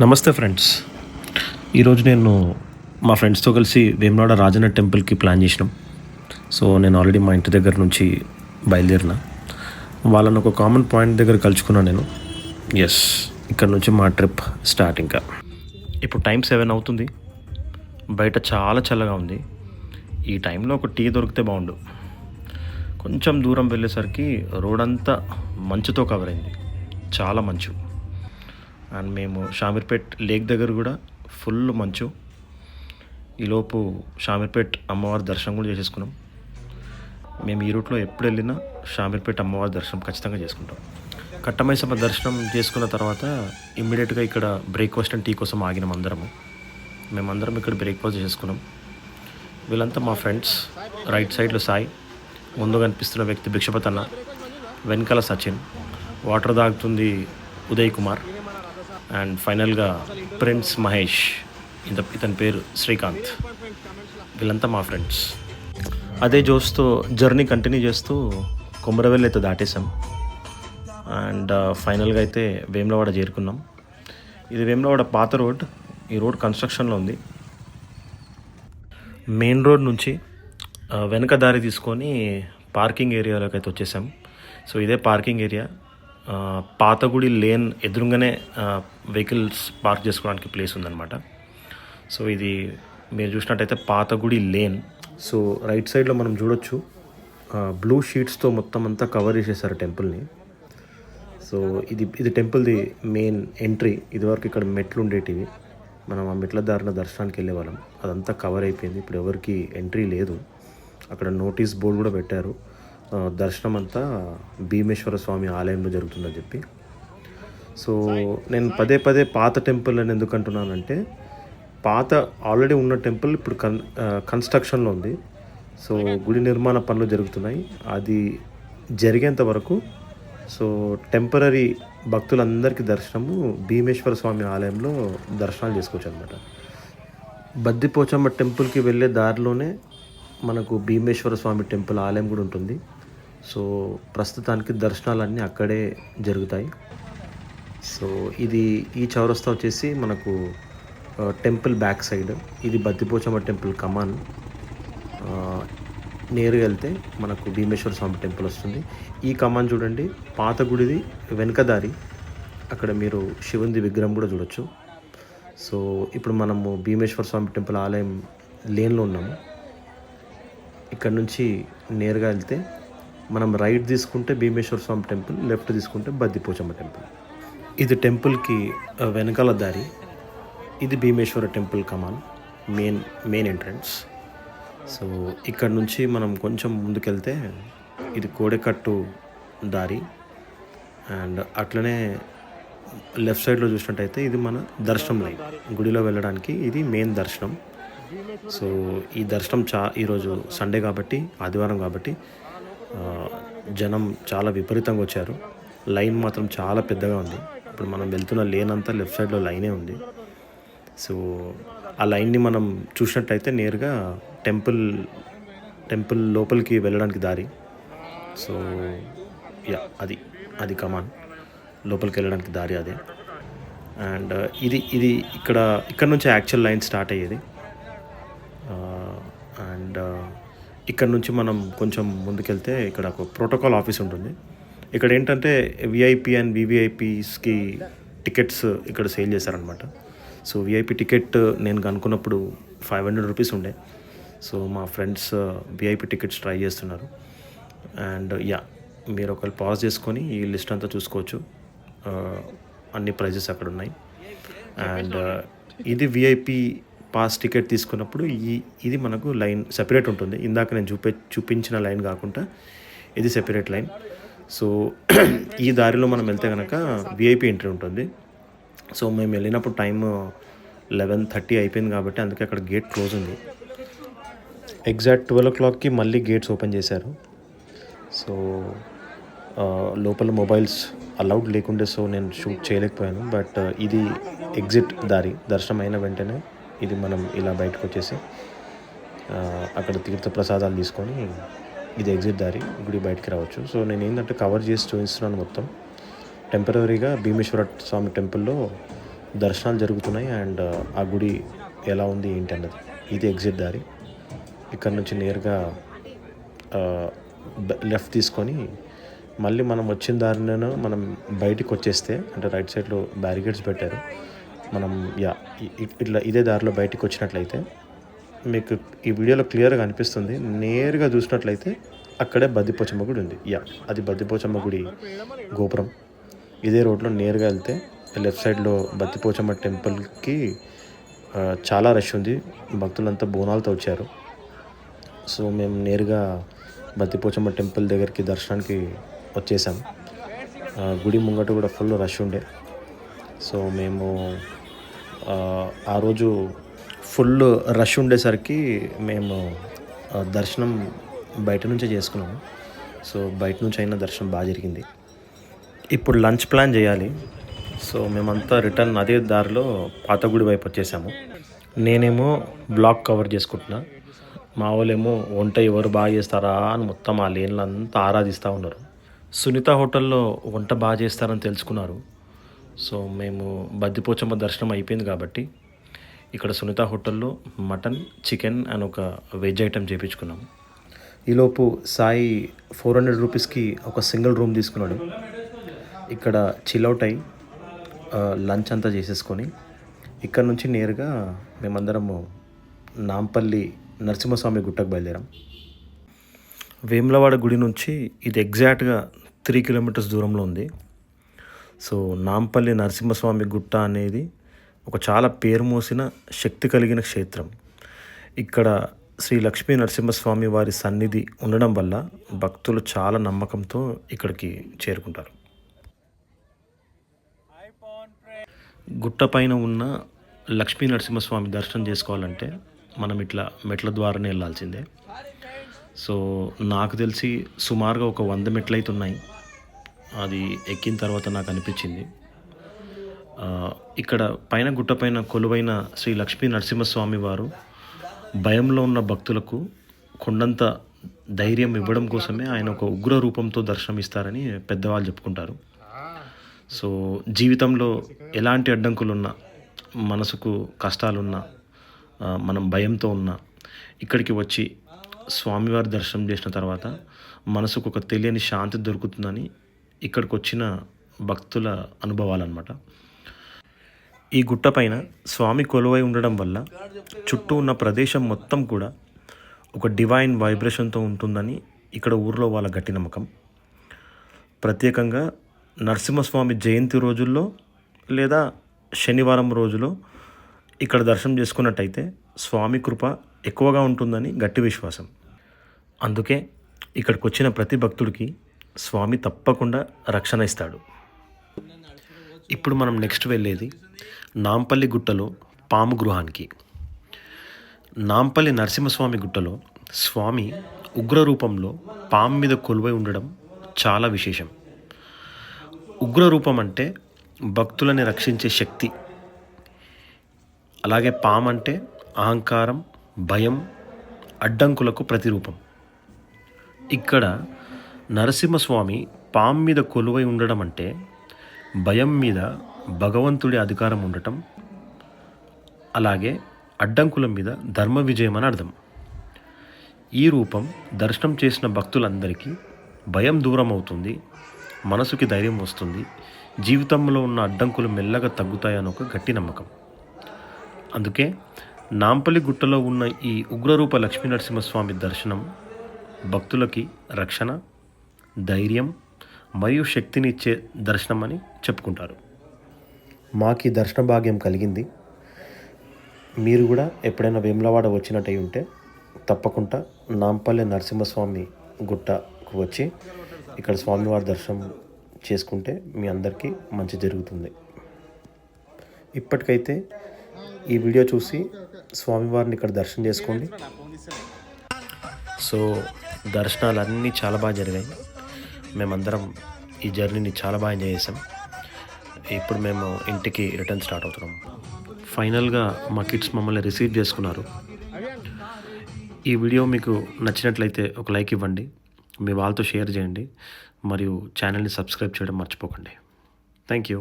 నమస్తే ఫ్రెండ్స్. ఈరోజు నేను మా ఫ్రెండ్స్తో కలిసి వేమనాడ రాజన్న టెంపుల్కి ప్లాన్ చేసినాం. సో నేను ఆల్రెడీ మా ఇంటి దగ్గర నుంచి బయలుదేరిన. వాళ్ళని ఒక కామన్ పాయింట్ దగ్గర కలుసుకున్నాను నేను. ఎస్ ఇక్కడ నుంచి మా ట్రిప్ స్టార్ట్ ఇంకా. ఇప్పుడు టైం సెవెన్ అవుతుంది. బయట చాలా చల్లగా ఉంది. ఈ టైంలో ఒక టీ దొరికితే బాగుండు. కొంచెం దూరం వెళ్ళేసరికి రోడ్ అంతా మంచుతో కవర్ అయింది. చాలా మంచు. అండ్ మేము షామీర్పేట్ లేక్ దగ్గర కూడా ఫుల్ మంచు. ఈలోపు షామీర్పేట్ అమ్మవారి దర్శనం కూడా చేసేసుకున్నాం. మేము ఈ రూట్లో ఎప్పుడు వెళ్ళినా షామీర్పేట అమ్మవారి దర్శనం ఖచ్చితంగా చేసుకుంటాం. కట్టమైసమ్మ దర్శనం చేసుకున్న తర్వాత ఇమ్మీడియట్గా ఇక్కడ బ్రేక్ఫాస్ట్ అండ్ టీ కోసం ఆగినాం అందరము. మేమందరం ఇక్కడ బ్రేక్ఫాస్ట్ చేసుకున్నాం వీళ్ళంతా మా ఫ్రెండ్స్ రైట్ సైడ్లో సాయి ముందు కనిపిస్తున్న వ్యక్తి భిక్షపతన్న వెనకాల సచిన్ వాటర్ తాగుతుంది ఉదయ్ కుమార్. అండ్ ఫైనల్గా ప్రిన్స్ మహేష్ ఇంత ఇతని పేరు శ్రీకాంత్. వీళ్ళంతా మా ఫ్రెండ్స్ అదే జోస్తో జర్నీ కంటిన్యూ చేస్తూ కొమరవెల్లి అయితే దాటేసాం అండ్ ఫైనల్గా uh, అయితే వేములవాడ చేరుకున్నాం. ఇది వేములవాడ పాత రోడ్ ఈ రోడ్ కన్స్ట్రక్షన్లో ఉంది. మెయిన్ రోడ్ నుంచి uh, వెనక దారి తీసుకొని పార్కింగ్ ఏరియాలోకి అయితే వచ్చేసాం. సో ఇదే పార్కింగ్ ఏరియా పాతగుడి లేన్ ఎదురుగానే వెహికల్స్ పార్క్ చేసుకోవడానికి ప్లేస్ ఉందన్నమాట. సో ఇది మీరు చూసినట్టయితే పాతగుడి లేన్. సో రైట్ సైడ్లో మనం చూడొచ్చు బ్లూ షీట్స్తో మొత్తం అంతా కవర్ చేసేసారు టెంపుల్ని. సో ఇది ఇది టెంపుల్ది మెయిన్ ఎంట్రీ. ఇదివరకు ఇక్కడ మెట్లు ఉండేటివి. మనం ఆ మెట్ల దారిన దర్శనానికి వెళ్ళే వాళ్ళం అదంతా కవర్ అయిపోయింది. ఇప్పుడు ఎవరికి ఎంట్రీ లేదు. అక్కడ నోటీస్ బోర్డు కూడా పెట్టారు. దర్శనం అంతా భీమేశ్వర స్వామి ఆలయంలో జరుగుతుందని చెప్పి. సో నేను పదే పదే పాత టెంపుల్ అని ఎందుకు అంటున్నానంటే పాత ఆల్రెడీ ఉన్న టెంపుల్ ఇప్పుడు కన్ కన్స్ట్రక్షన్లో ఉంది. సో గుడి నిర్మాణ పనులు జరుగుతున్నాయి. అది జరిగేంత వరకు సో టెంపరీ భక్తులందరికీ దర్శనము భీమేశ్వర స్వామి ఆలయంలో దర్శనాలు చేసుకోవచ్చు అనమాట బద్దిపోచమ్మ టెంపుల్కి వెళ్ళే దారిలోనే మనకు భీమేశ్వర స్వామి టెంపుల్ ఆలయం కూడా ఉంటుంది. సో ప్రస్తుతానికి దర్శనాలన్నీ అక్కడే జరుగుతాయి. సో ఇది ఈ చౌరస్తా వచ్చేసి మనకు టెంపుల్ బ్యాక్ సైడ్. ఇది బద్దిపోచమ్మ టెంపుల్ కమాన్. నేరుగా వెళ్తే మనకు భీమేశ్వర స్వామి టెంపుల్ వస్తుంది. ఈ కమాన్ చూడండి పాత గుడిది వెనకదారి అక్కడ మీరు శివుంది విగ్రహం కూడా చూడొచ్చు. సో ఇప్పుడు మనము భీమేశ్వర స్వామి టెంపుల్ ఆలయం లేన్లో ఉన్నాము. ఇక్కడ నుంచి నేరుగా వెళ్తే మనం రైట్ తీసుకుంటే భీమేశ్వర స్వామి టెంపుల్ లెఫ్ట్ తీసుకుంటే బద్దిపోచమ్మ టెంపుల్ ఇది టెంపుల్కి వెనకాల దారి. ఇది భీమేశ్వర టెంపుల్ కమాన్ మెయిన్ మెయిన్ ఎంట్రన్స్ సో ఇక్కడ నుంచి మనం కొంచెం ముందుకెళ్తే ఇది కోడెకట్టు దారి. అండ్ అట్లనే లెఫ్ట్ సైడ్లో చూసినట్టయితే ఇది మన దర్శనం లైన్ గుడిలో వెళ్ళడానికి ఇది మెయిన్ దర్శనం. సో ఈ దర్శనం చా ఈరోజు సండే కాబట్టి ఆదివారం కాబట్టి జనం చాలా విపరీతంగా వచ్చారు. లైన్ మాత్రం చాలా పెద్దగా ఉంది. ఇప్పుడు మనం వెళ్తున్న లేన్ అంతా లెఫ్ట్ సైడ్లో లైనే ఉంది. సో ఆ లైన్ని మనం చూసినట్టయితే నేరుగా టెంపుల్ టెంపుల్ లోపలికి వెళ్ళడానికి దారి. సో యా అది అది కమాన్. లోపలికి వెళ్ళడానికి దారి అదే. అండ్ ఇది ఇది ఇక్కడ ఇక్కడ నుంచి యాక్చువల్ లైన్ స్టార్ట్ అయ్యేది. ఇక్కడ నుంచి మనం కొంచెం ముందుకెళ్తే ఇక్కడ ఒక ప్రోటోకాల్ ఆఫీస్ ఉంటుంది. ఇక్కడ ఏంటంటే విఐపి అండ్ వివిఐపీస్కి టికెట్స్ ఇక్కడ సేల్ చేశారనమాట సో విఐపి టికెట్ నేను కనుక్కున్నప్పుడు ఫైవ్ హండ్రెడ్ రూపీస్ ఉండే. సో మా ఫ్రెండ్స్ విఐపి టికెట్స్ ట్రై చేస్తున్నారు. అండ్ యా uh, మీరు ఒకవేళ పాజ్ చేసుకొని ఈ లిస్ట్ అంతా చూసుకోవచ్చు. Uh, అన్ని ప్రైజెస్ అక్కడ ఉన్నాయి. అండ్ uh, ఇది విఐపి పాస్ టికెట్ తీసుకున్నప్పుడు ఈ ఇది మనకు లైన్ సెపరేట్ ఉంటుంది. ఇందాక నేను చూపే చూపించిన లైన్ కాకుండా ఇది సెపరేట్ లైన్. సో ఈ దారిలో మనం వెళ్తే కనుక విఐపి ఎంట్రీ ఉంటుంది. సో మేము వెళ్ళినప్పుడు టైం లెవెన్ థర్టీ అయిపోయింది కాబట్టి అందుకే అక్కడ గేట్ క్లోజ్ ఉంది. ఎగ్జాక్ట్ ట్వెల్వ్ ఓ క్లాక్కి మళ్ళీ గేట్స్ ఓపెన్ చేశారు. సో లోపల మొబైల్స్ అలౌడ్ లేకుండే సో నేను షూట్ చేయలేకపోయాను. బట్ ఇది ఎగ్జిట్ దారి. దర్శనం అయిన వెంటనే ఇది మనం ఇలా బయటకు వచ్చేసి అక్కడ తీర్థ ప్రసాదాలు తీసుకొని ఇది ఎగ్జిట్ దారి గుడి బయటికి రావచ్చు. సో నేను ఏంటంటే కవర్ చేసి చూపిస్తున్నాను మొత్తం. టెంపరీగా భీమేశ్వర స్వామి టెంపుల్లో దర్శనాలు జరుగుతున్నాయి అండ్ ఆ గుడి ఎలా ఉంది ఏంటి అన్నది. ఇది ఎగ్జిట్ దారి. ఇక్కడ నుంచి నేరుగా లెఫ్ట్ తీసుకొని మళ్ళీ మనం వచ్చిన దారిలోనూ మనం బయటికి వచ్చేస్తే అంటే రైట్ సైడ్లో బ్యారికేడ్స్ పెట్టారు. మనం యా ఇట్లా ఇదే దారిలో బయటికి వచ్చినట్లయితే మీకు ఈ వీడియోలో క్లియర్గా అనిపిస్తుంది. నేరుగా చూసినట్లయితే అక్కడే బద్దిపోచమ్మ గుడి ఉంది. యా అది బద్దిపోచమ్మ గుడి గోపురం. ఇదే రోడ్లో నేరుగా వెళ్తే లెఫ్ట్ సైడ్లో బద్దిపోచమ్మ టెంపుల్కి చాలా రష్ ఉంది. భక్తులంతా బోనాలతో వచ్చారు. సో మేము నేరుగా బద్దిపోచమ్మ టెంపుల్ దగ్గరికి దర్శనానికి వచ్చేసాం. గుడి ముంగట కూడా ఫుల్ రష్ ఉండే. సో మేము ఆ, రోజు ఫుల్ రష్ ఉండేసరికి మేము దర్శనం బయట నుంచే చేసుకున్నాము. సో బయట నుంచి అయినా దర్శనం బాగా జరిగింది. ఇప్పుడు లంచ్ ప్లాన్ చేయాలి. సో మేమంతా రిటర్న్ అదే దారిలో పాతగుడి వైపు వచ్చేసాము. నేనేమో బ్లాక్ కవర్ చేసుకుంటున్నా. మా వాళ్ళేమో వంట ఎవరు బాగా చేస్తారా అని మొత్తం ఆ లేన్లు అంతా ఆరాధిస్తూ ఉన్నారు. సునీత హోటల్లో వంట బాగా చేస్తారని తెలుసుకున్నారు. సో మేము బద్దిపోచమ్మ దర్శనం అయిపోయింది కాబట్టి ఇక్కడ సునీత హోటల్లో మటన్ చికెన్ అండ్ ఒక వెజ్ ఐటెం చేయించుకున్నాము ఈలోపు సాయి ఫోర్ హండ్రెడ్ రూపీస్కి ఒక సింగిల్ రూమ్ తీసుకున్నాడు. ఇక్కడ చిల్అవుట్ అయ్యి లంచ్ అంతా చేసేసుకొని ఇక్కడ నుంచి నేరుగా మేమందరము నాంపల్లి నరసింహస్వామి గుట్టకు బయలుదేరాం. వేములవాడ గుడి నుంచి ఇది ఎగ్జాక్ట్గా త్రీ కిలోమీటర్స్ దూరంలో ఉంది. సో నాంపల్లి నరసింహస్వామి గుట్ట అనేది ఒక చాలా పేరు మోసిన శక్తి కలిగిన క్షేత్రం. ఇక్కడ శ్రీ లక్ష్మీ నరసింహస్వామి వారి సన్నిధి ఉండడం వల్ల భక్తులు చాలా నమ్మకంతో ఇక్కడికి చేరుకుంటారు. గుట్ట పైన ఉన్న లక్ష్మీ నరసింహస్వామి దర్శనం చేసుకోవాలంటే మనం ఇట్లా మెట్ల ద్వారానే వెళ్ళాల్సిందే. సో నాకు తెలిసి సుమారుగా ఒక వంద మెట్లు అయితే ఉన్నాయి. అది ఎక్కిన తర్వాత నాకు అనిపించింది. ఇక్కడ పైన గుట్ట పైన కొలువైన శ్రీ లక్ష్మీ నరసింహస్వామి వారు భయంలో ఉన్న భక్తులకు కొండంత ధైర్యం ఇవ్వడం కోసమే ఆయన ఒక ఉగ్ర రూపంతో దర్శనమిస్తారని పెద్దవాళ్ళు చెప్పుకుంటారు. సో జీవితంలో ఎలాంటి అడ్డంకులున్నా మనసుకు కష్టాలున్నా మనం భయంతో ఉన్నా ఇక్కడికి వచ్చి స్వామివారి దర్శనం చేసిన తర్వాత మనసుకు ఒక తెలియని శాంతి దొరుకుతుందని ఇక్కడికి వచ్చిన భక్తుల అనుభవాలన్నమాట. ఈ గుట్టపైన స్వామి కొలువై ఉండడం వల్ల చుట్టూ ఉన్న ప్రదేశం మొత్తం కూడా ఒక డివైన్ వైబ్రేషన్తో ఉంటుందని ఇక్కడ ఊర్లో వాళ్ళ గట్టి నమ్మకం. ప్రత్యేకంగా నరసింహస్వామి జయంతి రోజుల్లో లేదా శనివారం రోజులో ఇక్కడ దర్శనం చేసుకున్నట్టయితే స్వామి కృప ఎక్కువగా ఉంటుందని గట్టి విశ్వాసం. అందుకే ఇక్కడికి వచ్చిన ప్రతి భక్తుడికి స్వామి తప్పకుండా రక్షణ ఇస్తాడు. ఇప్పుడు మనం నెక్స్ట్ వెళ్ళేది నాంపల్లి గుట్టలో పాము గృహానికి. నాంపల్లి నరసింహస్వామి గుట్టలో స్వామి ఉగ్ర రూపంలో పాము మీద కొలువై ఉండడం చాలా విశేషం. ఉగ్ర రూపం అంటే భక్తులని రక్షించే శక్తి. అలాగే పాము అంటే అహంకారం భయం అడ్డంకులకు ప్రతిరూపం. ఇక్కడ నరసింహస్వామి పాం మీద కొలువై ఉండడం అంటే భయం మీద భగవంతుడి అధికారం ఉండటం అలాగే అడ్డంకుల మీద ధర్మ విజయం అని అర్థం. ఈ రూపం దర్శనం చేసిన భక్తులందరికీ భయం దూరం అవుతుంది మనసుకి ధైర్యం వస్తుంది జీవితంలో ఉన్న అడ్డంకులు మెల్లగా తగ్గుతాయని ఒక గట్టి నమ్మకం. అందుకే నాంపల్లి గుట్టలో ఉన్న ఈ ఉగ్రరూప లక్ష్మీ నరసింహస్వామి దర్శనం భక్తులకి రక్షణ ధైర్యం మరియు శక్తినిచ్చే దర్శనం అని చెప్పుకుంటారు. మాకు ఈ దర్శన భాగ్యం కలిగింది. మీరు కూడా ఎప్పుడైనా వేములవాడ వచ్చినట్టయి ఉంటే తప్పకుండా నాంపల్లి నరసింహస్వామి గుట్టకు వచ్చి ఇక్కడ స్వామివారి దర్శనం చేసుకుంటే మీ అందరికీ మంచి జరుగుతుంది. ఇప్పటికైతే ఈ వీడియో చూసి స్వామివారిని ఇక్కడ దర్శనం చేసుకోండి. సో దర్శనాలు అన్నీ చాలా బాగా జరిగాయి. మేమందరం ఈ జర్నీని చాలా బాగా ఎంజాయ్ చేసాం ఇప్పుడు మేము ఇంటికి రిటర్న్ స్టార్ట్ అవుతున్నాం. ఫైనల్గా మా కిడ్స్ మమ్మల్ని రిసీవ్ చేసుకున్నారు. ఈ వీడియో మీకు నచ్చినట్లయితే ఒక లైక్ ఇవ్వండి. మీ వాళ్ళతో షేర్ చేయండి. మరియు ఛానల్ని సబ్స్క్రైబ్ చేయడం మర్చిపోకండి. Thank you